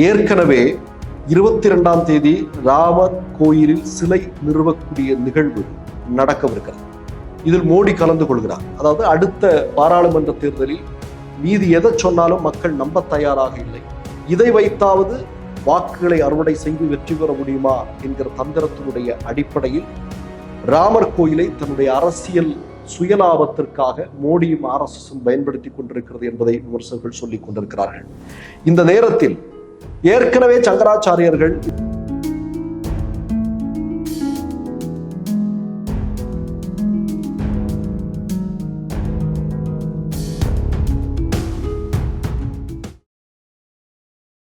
ஏற்கனவே இருபத்தி ரெண்டாம் தேதி ராமர் கோயிலில் சிலை நிறுவக்கூடிய நிகழ்வு நடக்கவிருக்கிறது. இதில் மோடி கலந்து கொள்கிறார். அதாவது அடுத்த பாராளுமன்ற தேர்தலில் மீதி எதை சொன்னாலும் மக்கள் நம்ப தயாராக இல்லை. இதை வைத்தாவது வாக்குகளை அறுவடை செய்து வெற்றி பெற முடியுமா என்கிற தந்திரத்தினுடைய அடிப்படையில் ராமர் கோயிலை தன்னுடைய அரசியல் சுயலாபத்திற்காக மோடியும் ஆர்எஸ்எஸும் பயன்படுத்தி கொண்டிருக்கிறது என்பதை விமர்சகர்கள் சொல்லிக் கொண்டிருக்கிறார்கள். இந்த நேரத்தில் ஏற்கனவே சங்கராச்சாரியர்கள்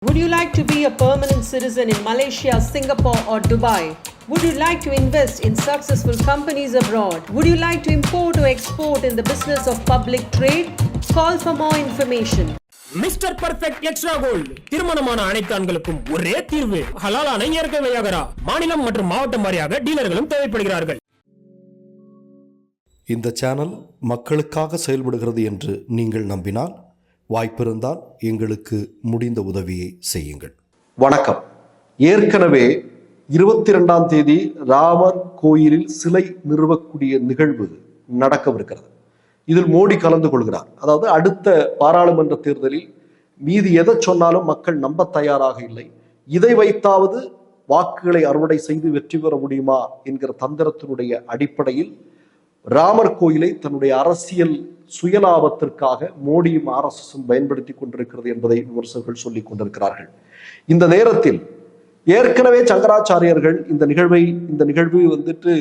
Would you like to be a permanent citizen in Malaysia, Singapore, or Dubai? Would you like to invest in successful companies abroad? Would you like to import or export in the business of public trade? Call for more information. Mister perfect extra gold. திருமணமான அனைத்து ஆண்களுக்கும் ஒரே தீர்வு. ஹலாலான இயற்கை வையாகரா மாநிலம் மற்றும் மாவட்டம் வாரியாக டீலர்களும் தேவைப்படுகிறார்கள். இந்த சேனல் மக்களுக்காக செயல்படுகிறது என்று நீங்கள் நம்பினால் வாய்ப்பிருந்தால் எங்களுக்கு முடிந்த உதவியை செய்யுங்கள். வணக்கம். ஏற்கனவே இருபத்தி இரண்டாம் தேதி ராமர் கோயிலில் சிலை நிறுவக்கூடிய நிகழ்வு நடக்கவிருக்கிறது. இதில் மோடி கலந்து கொள்கிறார். அதாவது அடுத்த பாராளுமன்ற தேர்தலில் மீதி எதை சொன்னாலும் மக்கள் நம்ப தயாராக இல்லை. இதை வைத்தாவது வாக்குகளை அறுவடை செய்து வெற்றி பெற முடியுமா என்கிற தந்திரத்தினுடைய அடிப்படையில் ராமர் கோயிலை தன்னுடைய அரசியல் சுயலாபத்திற்காக மோடியும் ஆர்எஸ்எஸும் பயன்படுத்தி கொண்டிருக்கிறது என்பதை விமர்சகர்கள் சொல்லிக் கொண்டிருக்கிறார்கள். இந்த நேரத்தில் ஏற்கனவே சங்கராச்சாரியர்கள் இந்த நிகழ்வை இந்த நிகழ்வு வந்துட்டு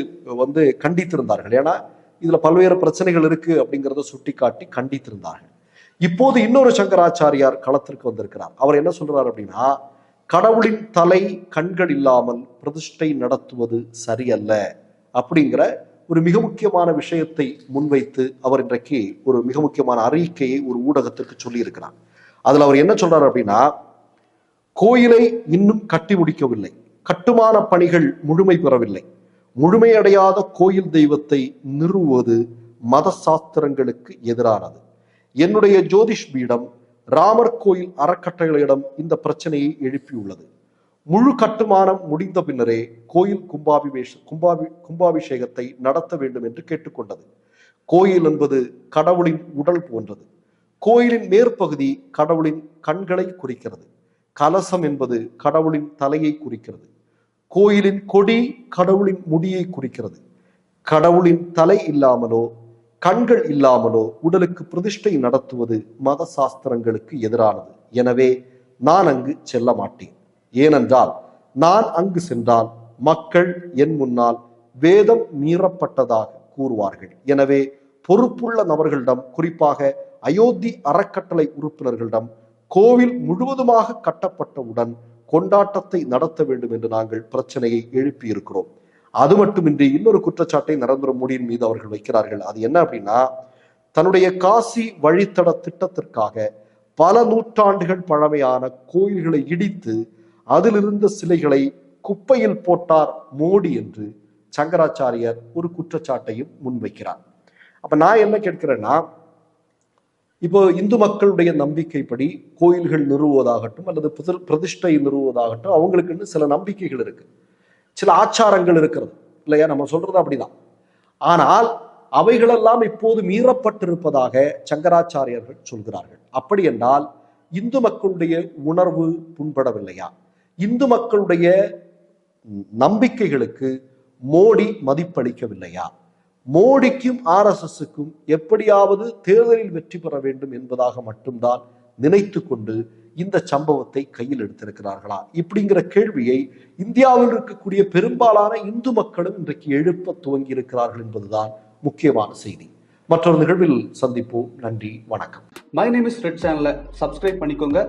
வந்து கண்டித்திருந்தார்கள். ஏன்னா இதுல பல்வேறு பிரச்சனைகள் இருக்கு அப்படிங்கிறத சுட்டிக்காட்டி கண்டித்திருந்தார்கள். இப்போது இன்னொரு சங்கராச்சாரியார் களத்திற்கு வந்திருக்கிறார். அவர் என்ன சொல்றார் அப்படின்னா கடவுளின் தலை கண்கள் இல்லாமல் பிரதிஷ்டை நடத்துவது சரியல்ல அப்படிங்கிற ஒரு மிக முக்கியமான விஷயத்தை முன்வைத்து அவர் இன்றைக்கு ஒரு மிக முக்கியமான அறிக்கையை ஒரு ஊடகத்திற்கு சொல்லி அதில் அதுல அவர் என்ன சொல்றாரு அப்படின்னா கோயிலை இன்னும் கட்டி முடிக்கவில்லை. கட்டுமான பணிகள் முழுமை பெறவில்லை. முழுமையடையாத கோயில் தெய்வத்தை நிறுவுவது மத சாஸ்திரங்களுக்கு எதிரானது. என்னுடைய ஜோதிஷ் பீடம் ராமர் கோயில் அறக்கட்டளையிடம் இந்த பிரச்சனையை எழுப்பியுள்ளது. முழு கட்டுமானம் முடிந்த பின்னரே கோயில் கும்பாபிவேஷ கும்பாபி கும்பாபிஷேகத்தை நடத்த வேண்டும் என்று கேட்டுக்கொண்டது. கோயில் என்பது கடவுளின் உடல் போன்றது. கோயிலின் மேற்பகுதி கடவுளின் கண்களை குறிக்கிறது. கலசம் என்பது கடவுளின் தலையை குறிக்கிறது. கோயிலின் கொடி கடவுளின் முடியை குறிக்கிறது. கடவுளின் தலை இல்லாமலோ கண்கள் இல்லாமலோ உடலுக்கு பிரதிஷ்டை நடத்துவது மத சாஸ்திரங்களுக்கு எதிரானது. எனவே நான் அங்கு செல்ல மாட்டேன். ஏனென்றால் நான் அங்கு சென்றால் மக்கள் என் முன்னால் வேதம் மீறப்பட்டதாக கூறுவார்கள். எனவே பொறுப்புள்ள நபர்களிடம் குறிப்பாக அயோத்தி அறக்கட்டளை உறுப்பினர்களிடம் கோவில் முழுவதுமாக கட்டப்பட்டவுடன் கொண்டாட்டத்தை நடத்த வேண்டும் என்று நாங்கள் பிரச்சனையை எழுப்பியிருக்கிறோம். அது மட்டுமின்றி இன்னொரு குற்றச்சாட்டை நரேந்திர மோடியின் மீது அவர்கள் வைக்கிறார்கள். அது என்ன அப்படின்னா தன்னுடைய காசி வழித்தட திட்டத்திற்காக பல நூற்றாண்டுகள் பழமையான கோயில்களை இடித்து அதிலிருந்த சிலைகளை குப்பையில் போட்டார் மோடி என்று சங்கராச்சாரியர் ஒரு குற்றச்சாட்டையும் முன்வைக்கிறார். அப்ப நான் என்ன கேட்கிறேன்னா இப்போ இந்து மக்களுடைய நம்பிக்கைப்படி கோயில்கள் நிறுவுவதாகட்டும் அல்லது பிரதிஷ்டை நிறுவுவதாகட்டும் அவங்களுக்குன்னு சில நம்பிக்கைகள் இருக்கு. சில ஆச்சாரங்கள் இருக்கிறது. இல்லையா? நம்ம சொல்றது அப்படிதான். ஆனால் அவைகளெல்லாம் இப்போது மீறப்பட்டிருப்பதாக சங்கராச்சாரியர்கள் சொல்கிறார்கள். அப்படி என்றால் இந்து மக்களுடைய உணர்வு புண்படவில்லையா? இந்து மக்களுடைய நம்பிக்கைகளுக்கு மோடி மதிப்பளிக்கவில்லையா? மோடிக்கும் ஆர்எஸ்எஸ்க்கும் எப்படியாவது தேர்தலில் வெற்றி பெற வேண்டும் என்பதாக மட்டும்தான் நினைத்து கொண்டு இந்த சம்பவத்தை கையில் எடுத்திருக்கிறார்களா? இப்படிங்கிற கேள்வியை இந்தியாவில் இருக்கக்கூடிய பெரும்பாலான இந்து மக்களும் இன்றைக்கு எழுப்ப துவங்கி இருக்கிறார்கள் என்பதுதான் முக்கியமான செய்தி. மற்றொரு நிகழ்வில் சந்திப்போம். நன்றி வணக்கம். மை நேம் இஸ் ரெட் சேனலை சப்ஸ்கிரைப் பண்ணிக்கோங்க.